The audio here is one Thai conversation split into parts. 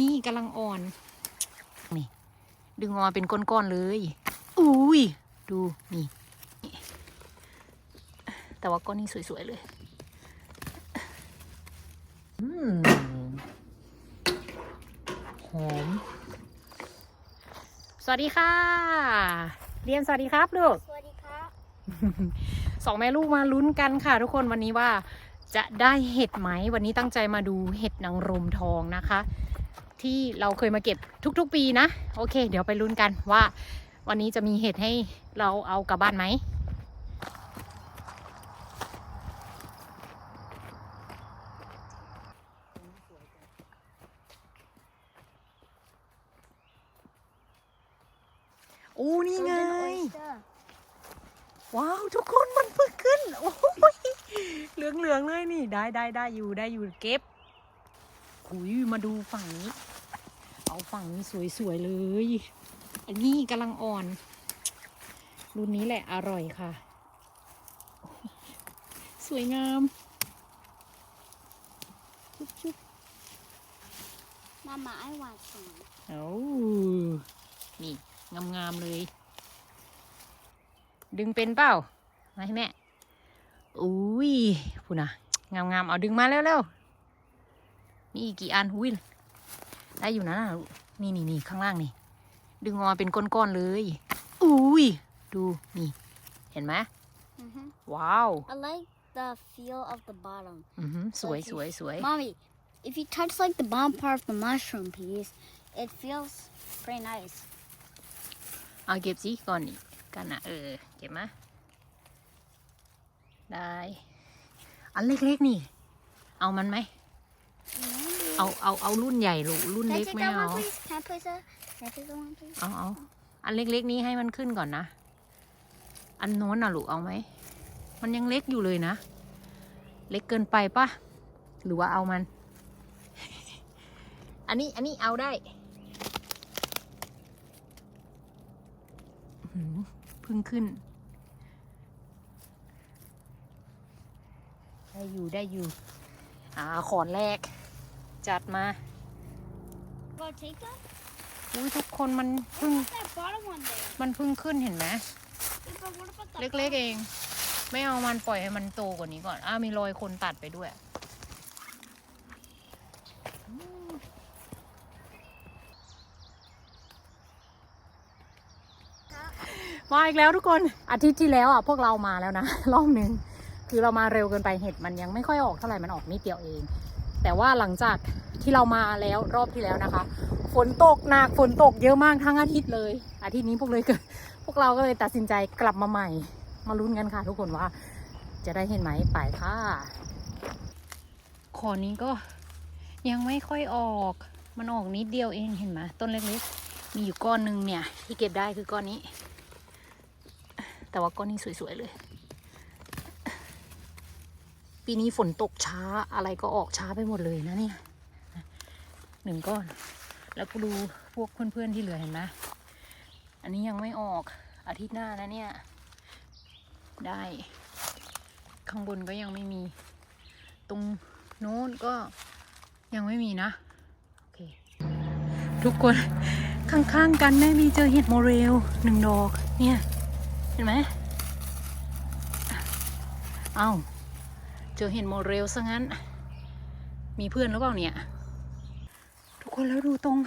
นี่กำลังอ่อน นี่ ดึงออกมาเป็นก้อนๆเลย อุ้ย ดูนี่ แต่ว่าก้อนนี้สวยๆเลยอืมหอม สวัสดีค่ะ เรียนสวัสดีครับลูก สวัสดีครับ สองแม่ลูกมาลุ้นกันค่ะ ทุกคนวันนี้ว่าจะได้เห็ดไหม วันนี้ตั้งใจมาดูเห็ดนางรมทองนะคะ ที่เราเคยมาเก็บทุกๆปีนะ โอเค เดี๋ยวไปลุ้นกันว่า วันนี้จะมีเห็ดให้เราเอากลับบ้านไหมโอ้นี่ไง ว้าวทุกคนมันเพิ่งขึ้น โอ้ยเหลืองเหลืองๆเลยนี่ ได้ได้ได้อยู่ได้อยู่เก็บหุยมาดูฝั่งนี้เอาฝั่งนี้สวยๆเลย อันนี้กำลังอ่อน รุ่นนี้แหละอร่อยค่ะ สวยงามชุบชุบมาม่า I want some โอ้นี่งามๆเลย ดึงเป็นเปล่ามาให้แม่อุ้ยพูดนะงามๆเอาดึงมาเร็วๆมีอีกกี่อันหุ้ย ได้อยู่นะลูกนี่นี่นี่ข้างล่างนี่ ดึงออกมาเป็นก้อนๆเลย อุ้ย ดูนี่ เห็นไหม Mhm. ว้าว I like the feel of the bottom อือหือสวยสวยสวย mommy if you touch like the bottom part of the mushroom piece it feels pretty nice เอาเก็บสิก่อนนี่กันนะเออ เก็บมาได้ อันเล็กๆนี่ เอามันไหม เอาเอาเอารุ่นใหญ่ลูกรุ่น Can I เล็ก take ไม่ that เอา one please Can I place that Can I take that one please เอาเอาอันเล็กๆนี้ให้มันขึ้นก่อนนะ อันโน้นน่ะลูกเอาไหม มันยังเล็กอยู่เลยนะ เล็กเกินไปปะหรือว่าเอามัน อันนี้อันนี้เอาได้อื้อหือเพึ่งขึ้น ได้อยู่ได้อยู่ อ่าขอนแรก จัดมา Go take that อุ้ยทุกคนมันเพึ่ง What's that bottom one there มันเพึ่งขึ้นเห็นไหม Yeah, but what about the เล็กๆเอง ไม่เอามันปล่อยให้มันโตกว่านี้ก่อน อ้าวมีรอยคนตัดไปด้วย มาอีกแล้วทุกคน อาทิตย์ที่แล้วอะพวกเรามาแล้วนะ รอบหนึ่งคือเรามาเร็วเกินไปเห็ดมันยังไม่ค่อยออกเท่าไหร่ มันออกนิดเดียวเอง แต่ว่าหลังจากที่เรามาแล้วรอบที่แล้วนะคะ ฝนตกหนักฝนตกเยอะมากทั้งอาทิตย์เลย อาทิตย์นี้พวกเลยเกิดพวกเราก็เลยตัดสินใจกลับมาใหม่ มาลุ้นกันค่ะ ทุกคนว่าจะได้เห็นไหมไปค่ะขอนี้ก็ยังไม่ค่อยออก มันออกนิดเดียวเองเห็นไหมต้นเล็กๆ มีอยู่ก้อนหนึ่งเนี่ย ที่เก็บได้คือก้อนนี้ แต่ว่าก้อนนี้สวยๆเลย ปีนี้ฝนตกช้าอะไรก็ออกช้าไปหมดเลยนะเนี่ยหนึ่งก้อน แล้วก็ดูพวกเพื่อนๆที่เหลือเห็นไหมอันนี้ยังไม่ออกอาทิตย์หน้านะเนี่ย ได้ ข้างบนก็ยังไม่มี ตรงโน้นก็ยังไม่มีนะ โอเค ทุกคนข้างๆกันแม่มีเจอเห็ดโมเรลหนึ่งดอกเนี่ย เห็นไหมเอ้า เจอเห็ดโมเรลซะงั้น มีเพื่อนหรือเปล่าเนี่ย ทุกคนแล้วดูตรง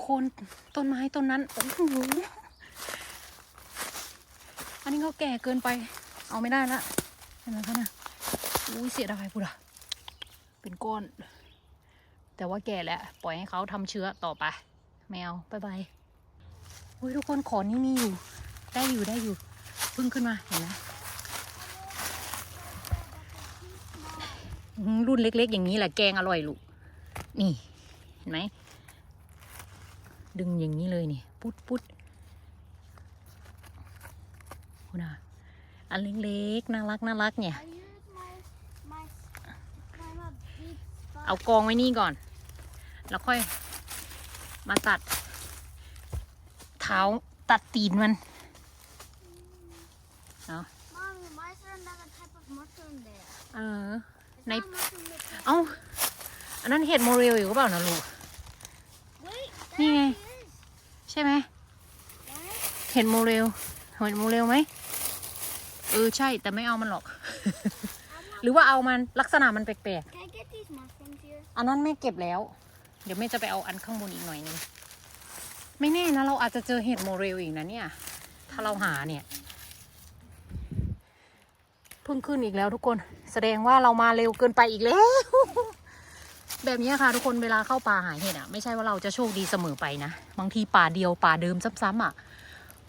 โคนต้นไม้ต้นนั้น โอ้โห อันนี้เขาแก่เกินไป เอาไม่ได้ละเห็นไหมคะนะอุ้ยเสียดายพูดอะเป็นก้อน แต่ว่าแก่แล้ว ปล่อยให้เขาทำเชื้อต่อไป แมวบายบายอุ้ยทุกคนขอนี่มีอยู่ ได้อยู่ได้อยู่พิ่งขึ้นมา เห็นไหมอื้อหือ รุ่นเล็ก ๆ อย่างนี้แหละแกงอร่อยลูก นี่ เห็นไหม ดึงอย่างนี้เลยนี่ ปุ๊ดปุ๊ดคุณอะอันเล็กๆน่ารักน่ารักเนี่ย เอากองไว้นี่ก่อน แล้วค่อยมาตัด เท้าตัดตีนมัน Mommy why is there another type of mushroom there เออ It's Này- not mushroom, it's เอ้าอันนั้นเห็ดโมเรลอยู่ก็เปล่านะลูกนี่ไง ใช่ไหมเห็นโมเรลเห็นโมเรลไหมเออใช่แต่ไม่เอามันหรอก หรือว่าเอามันลักษณะมันแปลก Can I get these mushrooms here? ๆอันนั้นแม่เก็บแล้ว เดี๋ยวแม่จะไปเอาอันข้างบนอีกหน่อยนึงไม่แน่นะเราอาจจะเจอเห็ดโมเรลอีกนะเนี่ย ถ้าเราหาเนี่ยเพิ่งขึ้นอีกแล้วทุกคน แสดงว่าเรามาเร็วเกินไปอีกแล้ว แบบนี้ค่ะทุกคนเวลาเข้าป่าหาเห็ดอะไม่ใช่ว่าเราจะโชคดีเสมอไปนะ บางทีป่าเดียวป่าเดิมซ้ำๆอะ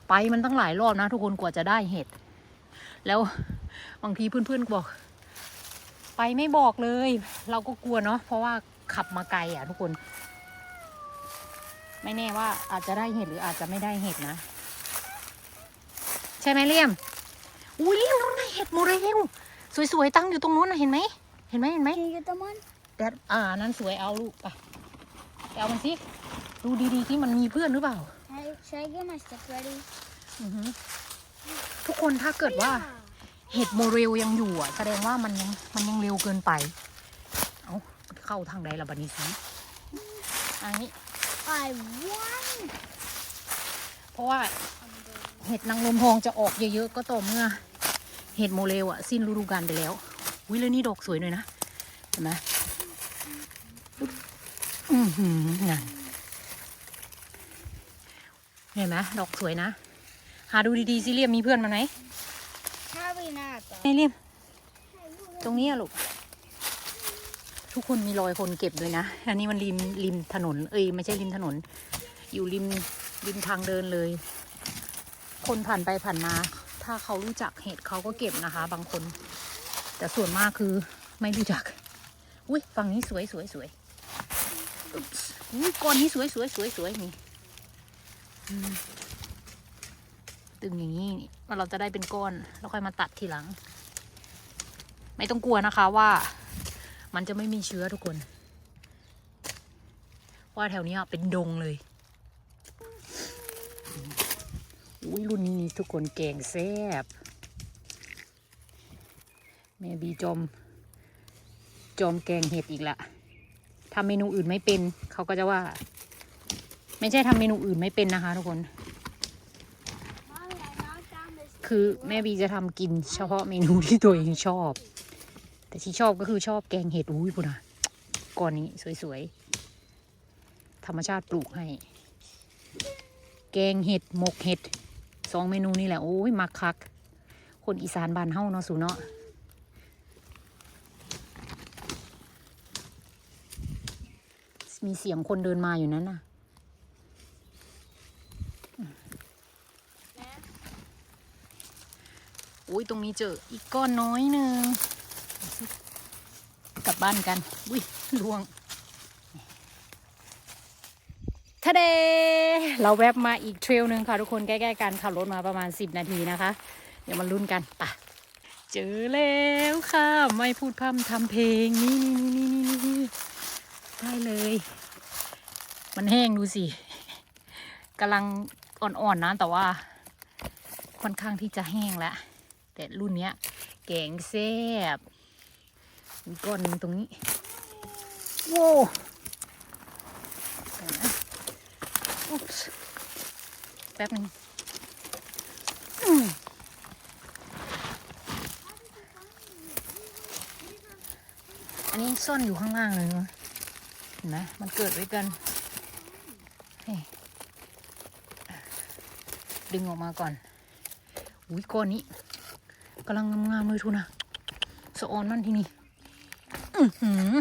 ไปมันตั้งหลายรอบนะ ทุกคนกว่าจะได้เห็ด แล้วบางทีเพื่อนๆบอก ไปไม่บอกเลย เราก็กลัวเนาะเพราะว่าขับมาไกลอะ ทุกคน ไม่แน่ว่าอาจจะได้เห็ดหรืออาจจะไม่ได้เห็ดนะ ใช่ไหมเลี่ยม อุ้ยเลี่ยมตรงไหนเห็ดโมเรลสวยๆตั้งอยู่ตรงนู้นนะเห็นไหมเห็นไหมเห็นไหม Can you get them one? แดดอ่านั้นสวยเอาลูกไปไปเอามันสิดูดีๆที่มันมีเพื่อนหรือเปล่า Can I, should I get my stick ready? อือหือทุกคนถ้าเกิดว่า เห็ดโมเรลยังอยู่อะ แสดงว่ามันยังมันยังเร็วเกินไป เอาเข้าทางใดละบัดนี้สิอันนี้ I won. เพราะว่า เห็ดนางลมทองจะออกเยอะๆก็ต่อเมื่อ เห็ดโมเรลอะสิ้นฤดูกาลไปแล้ววิเลยนี่ดอกสวยหน่อยนะเห็นไหมอือหือนั่นเห็นไหมดอกสวยนะ หาดูดีๆสิเรียมมีเพื่อนมาไหน Probably not though. นี่เรียมตรงนี้อะลูกทุกคนมีรอยคนเก็บด้วยนะ อันนี้มันริมริมถนน เอ้ยไม่ใช่ริมถนน อยู่ริมริมทางเดินเลย คนผ่านไปผ่านมา ถ้าเขารู้จักเห็ดเขาก็เก็บนะคะ บางคน แต่ส่วนมากคือไม่รู้จัก อุ้ยฝั่งนี้สวยสวยสวยอุ้ยก้อนนี้สวยสวยสวยสวยนี่ตึงอย่างนี้นี่เราจะได้เป็นก้อน แล้วค่อยมาตัดทีหลัง ไม่ต้องกลัวนะคะว่า มันจะไม่มีเชื้อทุกคนว่าแถวนี้เป็นดงเลย อุ้ยรุ่นนี้นี่ทุกคนแกงแซ่บแม่บีจอมจอมแกงเห็ดอีกละทำเมนูอื่นไม่เป็น เขาก็จะว่า ไม่ใช่ทำเมนูอื่นไม่เป็นนะคะ ทุกคน คือแม่บีจะทำกินเฉพาะเมนูที่ตัวเองชอบ แต่ที่ชอบก็คือชอบแกงเห็ดอุ้ยพุ่นอะก้อนนี้สวยๆ ธรรมชาติปลูกให้ แกงเห็ดหมกเห็ด สองเมนูนี่แหละโอ้ยมักคัก คนอีสานบ้านเฮาเนาะสูเนาะมีเสียงคนเดินมาอยู่นั้นน่ะอุ้ยตรงนี้เจออีกก้อนน้อยหนึ่งกลับบ้านกัน อุ้ยล่วง ทะเดเราแวบมาอีกเทรลหนึ่งค่ะทุกคนใกล้ๆกันขับรถมาประมาณ 10 นาทีนะคะ เดี๋ยวมาลุ้นกันปะเจอแล้วค่ะ ไม่พูดพร่ำทำเพลงนี่นี่นี่นี่นี่ได้เลย มันแห้งดูสิกำลังอ่อนๆนะแต่ว่า ค่อนข้างที่จะแห้งแล้วแต่รุ่นเนี้ยแกงแซ่บมีก้อนหนึงตรงนี้โว้เดี๋ยวนะอุ๊บส์ แป๊บนึงอันนี้ซ่อนอยู่ข้างล่างเลยนะเห็นไหมมันเกิดไว้กันดึงออกมาก่อน อุ้ยก้อนนี้กำลังงามๆเลยทุนะสะออนนั่นที่นี่ อือหือ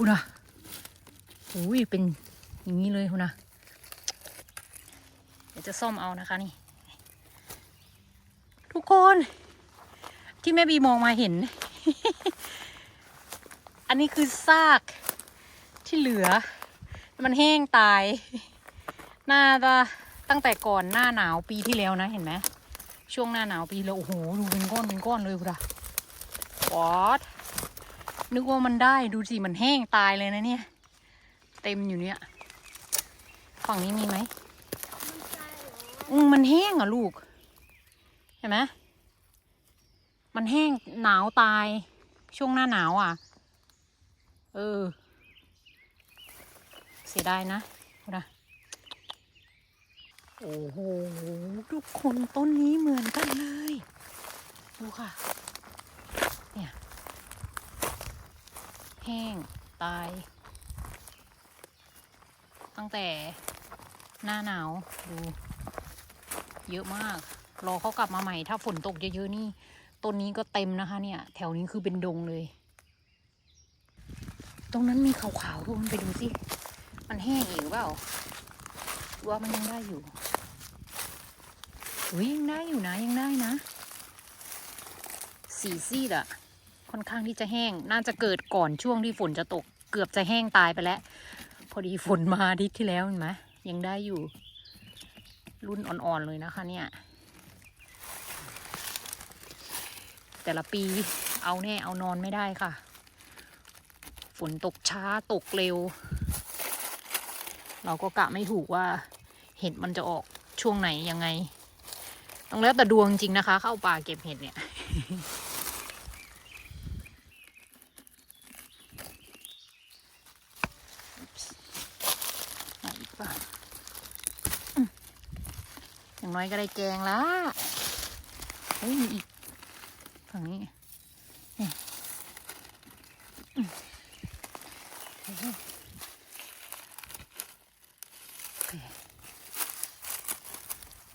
อู้พุนะอุ้ยเป็นอย่างนี้เลยพุนะเดี๋ยวจะซ่อมเอานะคะนี่ ทุกคน ที่แม่บีมองมาเห็น อันนี้คือซากที่เหลือ มันแห้งตาย น่าจะตั้งแต่ก่อนหน้าหนาวปีที่แล้วนะเห็นไหมช่วงหน้าหนาวปีแล้วโอ้โหดูเป็นก้อนเป็นก้อนเลยคุณวอด นึกว่ามันได้ดูสิมันแห้งตายเลยนะเนี่ย เต็มอยู่เนี่ย ฝั่งนี้มีไหมอืมมันแห้งอะลูก เห็นไหมมันแห้งหนาวตาย ช่วงหน้าหนาวอะ เออ เสียดายนะนะโอ้โห ทุกคนต้นนี้เหมือนกันเลย ดูค่ะ เนี่ย แห้งตาย ตั้งแต่หน้าหนาวดู เยอะมาก รอเขากลับมาใหม่ ถ้าฝนตกเยอะๆนี่ต้นนี้ก็เต็มนะคะ เนี่ย แถวนี้คือเป็นดงเลย ตรงนั้นมีขาวๆทุกคนไปดูสิ มันแห้งอีกหรือเปล่าว่ามันยังได้อยู่อุ้ยยังได้อยู่นะยังได้นะ สีซีดอะ ค่อนข้างที่จะแห้ง น่าจะเกิดก่อนช่วงที่ฝนจะตก เกือบจะแห้งตายไปแล้ว พอดีฝนมาทิตที่แล้วเห็นไหมยังได้อยู่ รุ่นอ่อนๆเลยนะคะเนี่ย แต่ละปีเอาแน่เอานอนไม่ได้ค่ะ ฝนตกช้าตกเร็ว เราก็กะไม่ถูกว่าเห็ดมันจะออกช่วงไหนยังไง ต้องแล้วแต่ดวงจริงนะคะ เข้าป่าเก็บเห็ดเนี่ย มาอีกป่ะอืม อย่างน้อยก็ได้แกงละเฮ้ยมีอีกฝั่งนี้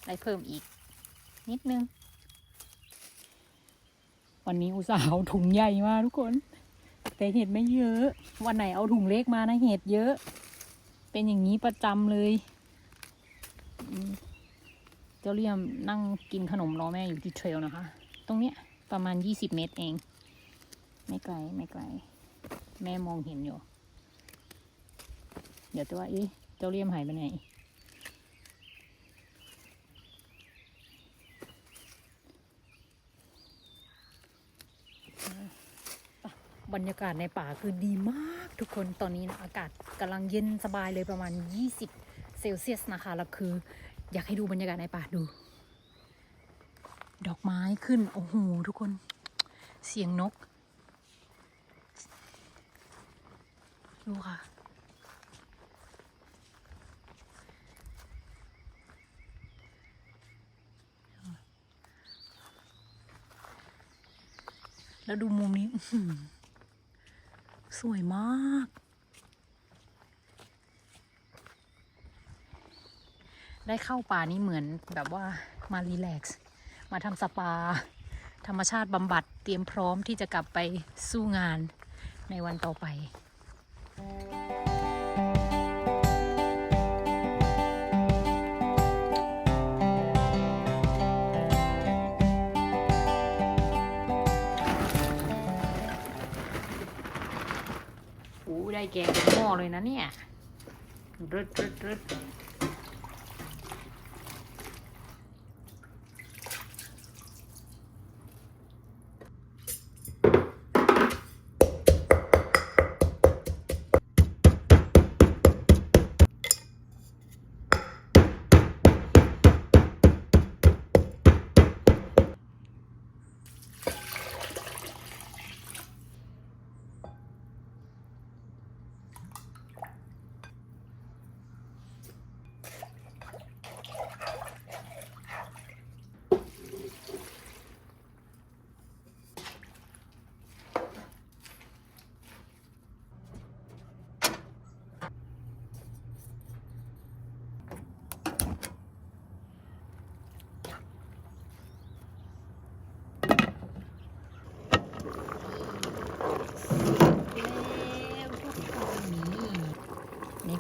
ได้เพิ่มอีก นิดนึง วันนี้อุตส่าห์เอาถุงใหญ่มาทุกคน แต่เห็ดไม่เยอะ วันไหนเอาถุงเล็กมานะเห็ดเยอะ เป็นอย่างนี้ประจำเลย จ้าเลี่ยมนั่งกินขนมรอแม่อยู่ที่เทรลนะคะ ตรงเนี้ยประมาณยี่สิบเมตรเอง ไม่ไกลไม่ไกล แม่มองเห็นอยู่ เดี๋ยวตัวเอ๊ะเจ้าเลี่ยมหายไปไหนบรรยากาศในป่าคือดีมากทุกคนตอนนี้นะอากาศกำลังเย็นสบายเลยประมาณ 20 เซลเซียสนะคะ แล้วคือ อยากให้ดูบรรยากาศในป่าดู ดอกไม้ขึ้น โอ้โห ทุกคน เสียงนก ดูค่ะ แล้วดูมุมนี้สวยมาก ได้เข้าป่านี่เหมือนแบบว่ามารีแลกซ์มาทำสปา ธรรมชาติบำบัดเตรียมพร้อมที่จะกลับไปสู้งานในวันต่อไปโอ้ได้แกงเป็นหม้อเลยนะเนี่ยรึดรึดรึด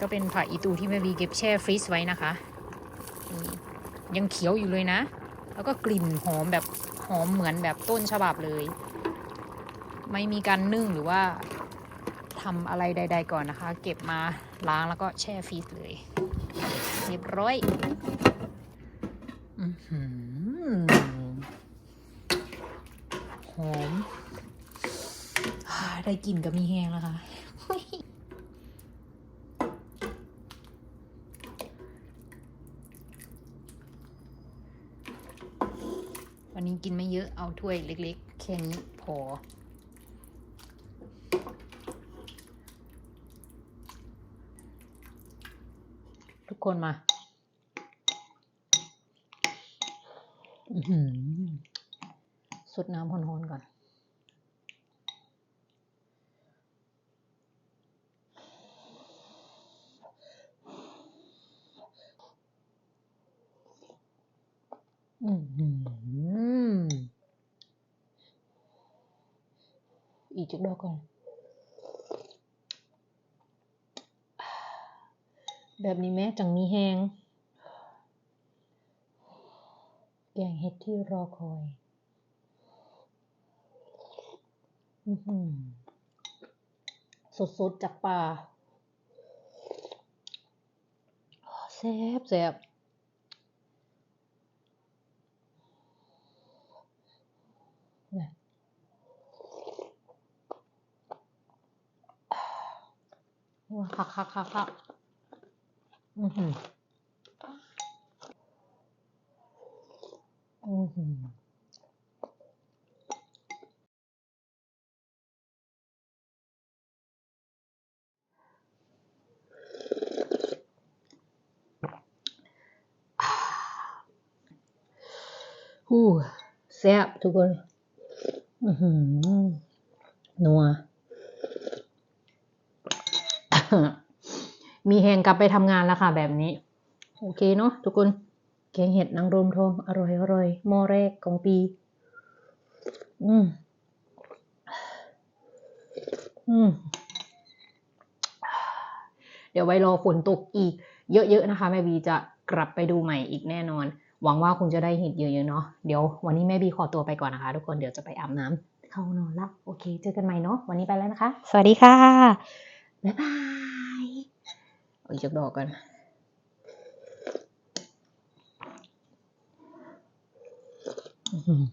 ก็เป็นผักอีตูที่แม่วีเก็บแช่ฟรีซไว้นะคะ ยังเขียวอยู่เลยนะ แล้วก็กลิ่นหอมแบบหอมเหมือนแบบต้นฉบับเลย ไม่มีการนึ่งหรือว่าทำอะไรใด ๆ ก่อนนะคะ เก็บมาล้างแล้วก็แช่ฟรีซเลยเรียบร้อยหอมได้กลิ่นกับมีแห้งแล้วค่ะ กินไม่เยอะเอาถ้วยเล็กๆเค่นี้พอ ทุกคนมาสดน้ำร้อนๆก่อน嗯嗯。Mm hmm. อีกจุกดอกก่อน แบบนี้แม้จังมีแหงแกงเห็ดที่รอคอยอือหือสดๆจากป่าแซ่บแซ่บเนี่ย ว้าคักคักคักคักอือหืออือหือฮู้แซ่บทุกคน อือหือนัว มีแหงกลับไปทำงานแล้วค่ะแบบนี้ โอเคเนาะทุกคนแกงเห็ดนางรมทองอร่อยอร่อยหม้อแรกของปี อืม อืม เดี๋ยวไว้รอฝนตกอีก เยอะๆนะคะแม่บีจะกลับไปดูใหม่อีกแน่นอน หวังว่าคงจะได้เห็นเยอะๆเนาะเดี๋ยววันนี้แม่บีขอตัวไปก่อนนะคะ ทุกคนเดี๋ยวจะไปอาบน้ำเข้านอนละโอเค เจอกันใหม่เนาะวันนี้ไปแล้วนะคะ สวัสดีค่ะ บ๊ายบายเอาอีกจักดอกกันอื้อหือ